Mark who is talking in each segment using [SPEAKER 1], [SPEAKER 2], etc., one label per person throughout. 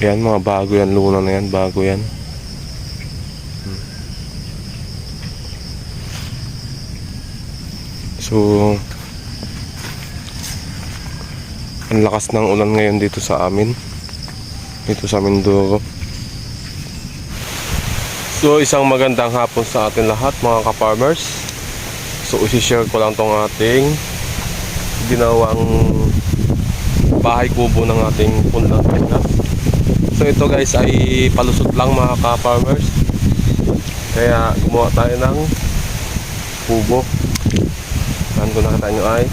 [SPEAKER 1] Yan mga bago yan, luna na yan, bago yan. Hmm. So, ang lakas ng ulan ngayon dito sa amin. Dito sa Mindoro. So, isang magandang hapon sa atin lahat mga ka-farmers. So, isi-share ko lang tong ating ginawang bahay kubo ng ating punlang Pinas. So, ito guys ay palusot lang mga ka-farmers. Kaya, gumawa tayo ng kubo. Saan ko nakita nyo ay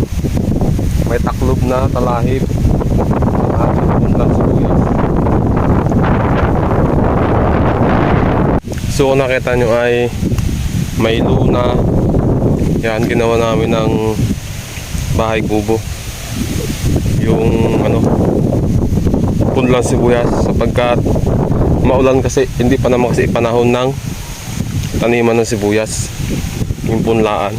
[SPEAKER 1] may taklob na talahib ng ating punlang sibuyas. So kung nakita nyo ay may luna. Yan, ginawa namin ng bahay kubo. Yung ano, punlang sibuyas sapagkat maulan kasi hindi pa naman kasi panahon ng taniman ng sibuyas. Yung punlaan.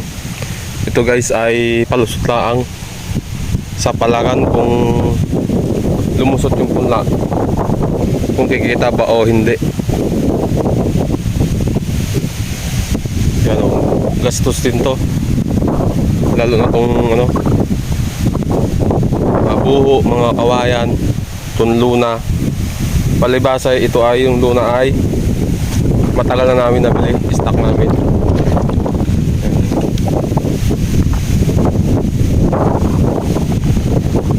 [SPEAKER 1] Ito guys ay palusot laang sa palaran kung lumusot yung punla kung kikita ba o hindi. Yan o. Gastos din to. Lalo na kung ano buho, mga kawayan tunluna palibasa ito ay yung luna ay matagal na namin nabili stock namin.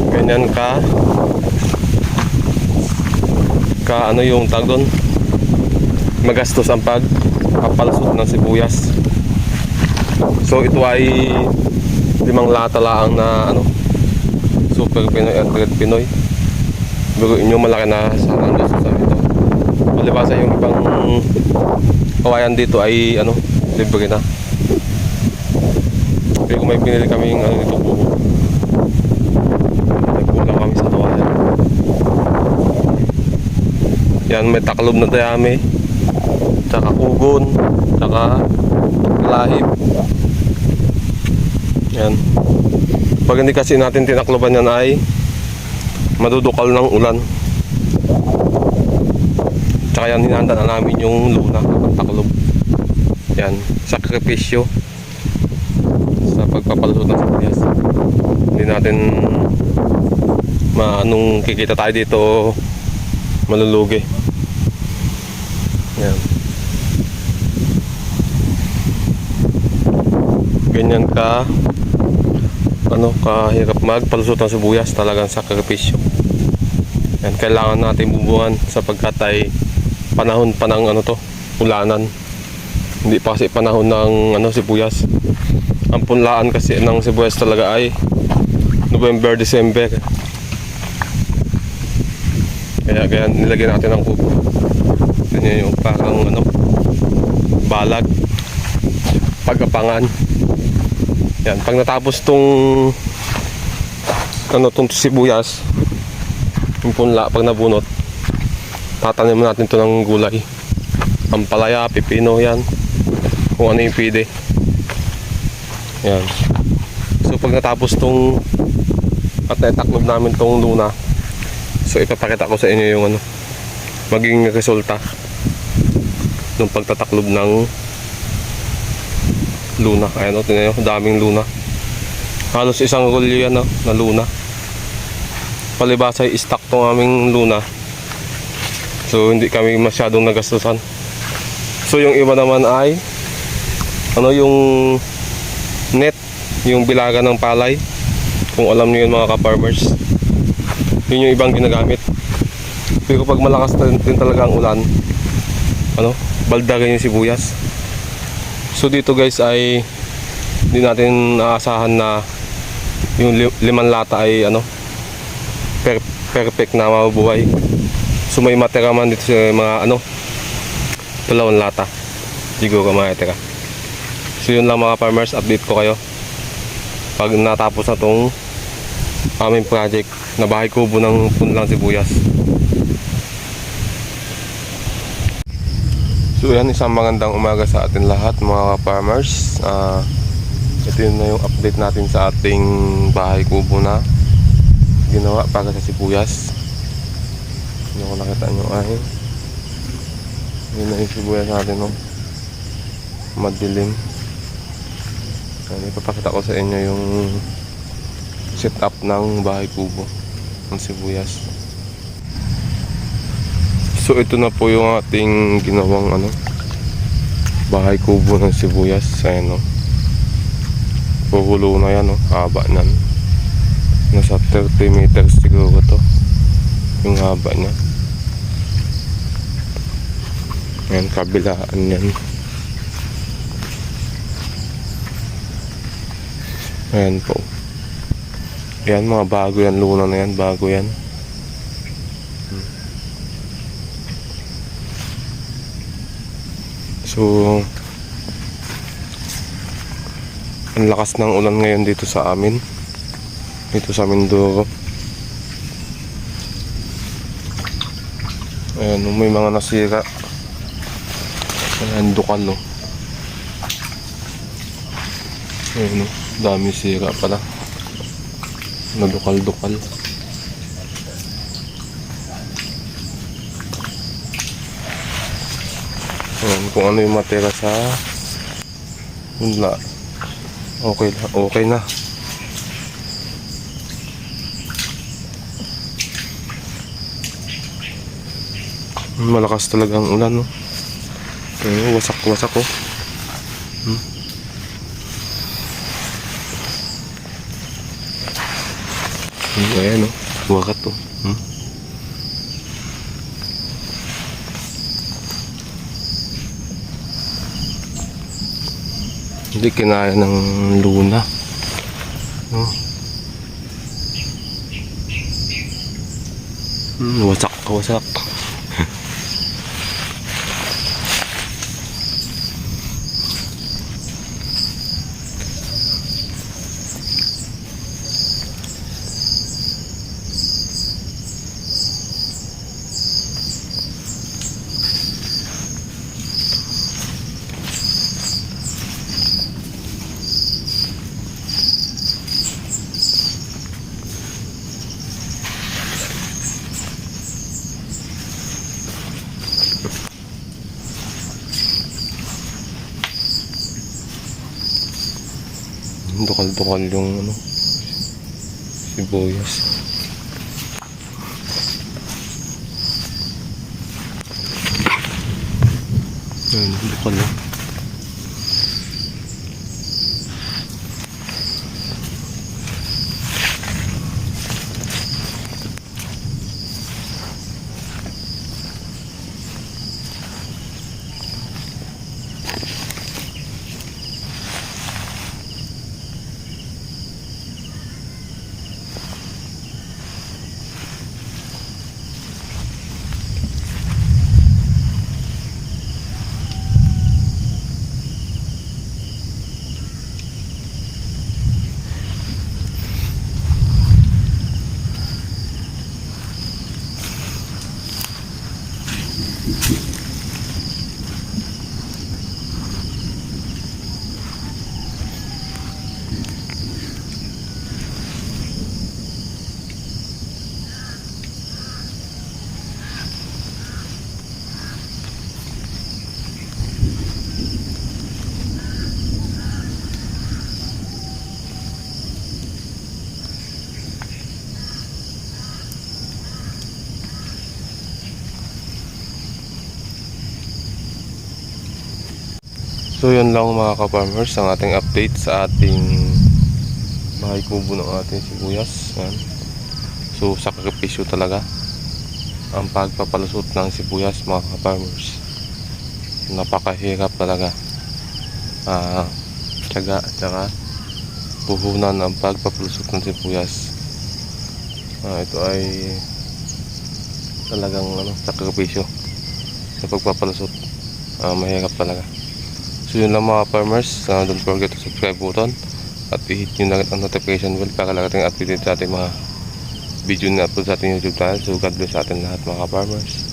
[SPEAKER 1] Ganyan ka ka ano yung tag doon? Magastos ang pag papalusot ng sibuyas. So ito ay limang lata lang na ano super Pinoy at red Pinoy biruin nyo malaki na sa ang gastos sa ito malibasa yung ibang kawayan dito ay ano libre na. Pero may pinili kami ano dito buho nagkulang kami sa kawayan. Yan may taklob na dayami tsaka kugon tsaka lahib. Yan. Pag hindi kasi natin tinakloban yan ay madudukal ng ulan. Tsaka yan hinahanda na namin yung luna kapag taklob yan sakripisyo sa pagpapalusot ng sibuyas. Hindi natin maanong kikita tayo dito malulugi. Yan. Ganyan ka ano kahirap magpalusot ng sibuyas talagang sakripisyo yan kailangan natin bubuhan sapagkat ay panahon pa ng ano to ulanan. Hindi pa kasi panahon ng ano sibuyas. Ang punlaan kasi ng sibuyas talaga ay November, December. Kaya kaya nilagyan natin ng kubo ganyan yung parang ano balag. Pagapangan yan pag natapos tong ano tong sibuyas yung punla pag nabunot tatanim natin to ng gulay. Ampalaya, pipino yan. Kung ano yung pwede. Yan. So pag natapos tong at naitaklob namin tong luna so ipapakita ko sa inyo yung ano maging resulta ng pagtataklob ng luna. Ayan o tinan nyo daming luna. Halos isang rolyo yan o, na luna palibasa ay stock tong aming luna. So hindi kami masyadong nagastusan. So yung iba naman ay ano yung net yung bilaga ng palay. Kung alam niyo yun mga ka-farmers. Yun yung ibang ginagamit. Pero pag malakas din, talaga ang ulan ano baldagan yung sibuyas. So dito guys ay hindi natin aasahan na yung li- limang lata ay ano per perfect na mabubuhay. So may matira man dito sa mga ano dalawang lata. Siguro matira. So yun lang mga farmers update ko kayo. Pag natapos na tong aming project na bahay kubo ng punlang sibuyas. So yan, isang magandang umaga sa atin lahat mga farmers. Ah, ito yun na yung update natin sa ating bahay kubo na ginawa para sa sibuyas. Hindi ko nakita nyo ay yun na yung sibuyas natin no? Madilim. Ayan, ipapakita ko sa inyo yung setup ng bahay kubo ng sibuyas. So ito na po yung ating ginawang ano bahay kubo ng sibuyas. Ayan no? Puhulo na yan no? Haba nan nasa 30 meters siguro to. Yung haba niya. Ayan kabilaan yan. Ayan po. Yan mga bago yan. Luna na yan. Bago yan. So ang lakas ng ulan ngayon dito sa amin dito sa Mindoro ayan may mga nasira. Ayan dukal no ayan no dami sira pala. Nadukal-dukal. Ayan kung ano yung matira sa wala okay na okay na malakas talaga ang ulan no? Ayun, wasak wasak ko hmm. Hmm, ayan no wakat to hmm. hindi kinaya ng luna. No hmm, wasak wasak Dukal-dukal yung ano sibuyas. Ayun, dukal na. So yun lang mga ka-farmers ang ating update sa ating bahay kubo ng ating sibuyas. Yan. So sakripisyo talaga ang pagpapalusot ng sibuyas mga ka-farmers. Napakahirap talaga. Ah, tiyaga at saka puhunan ang pagpapalusot ng sibuyas. Ah, ito ay talagang ano, sakripisyo sa pagpapalusot. Ah, mahirap talaga. So yun lang mga farmers, uh, don't forget to subscribe button at i-hit nyo na ang notification bell para lagating updated sa ating mga video na upload sa ating YouTube channel. So God bless sa ating lahat mga farmers.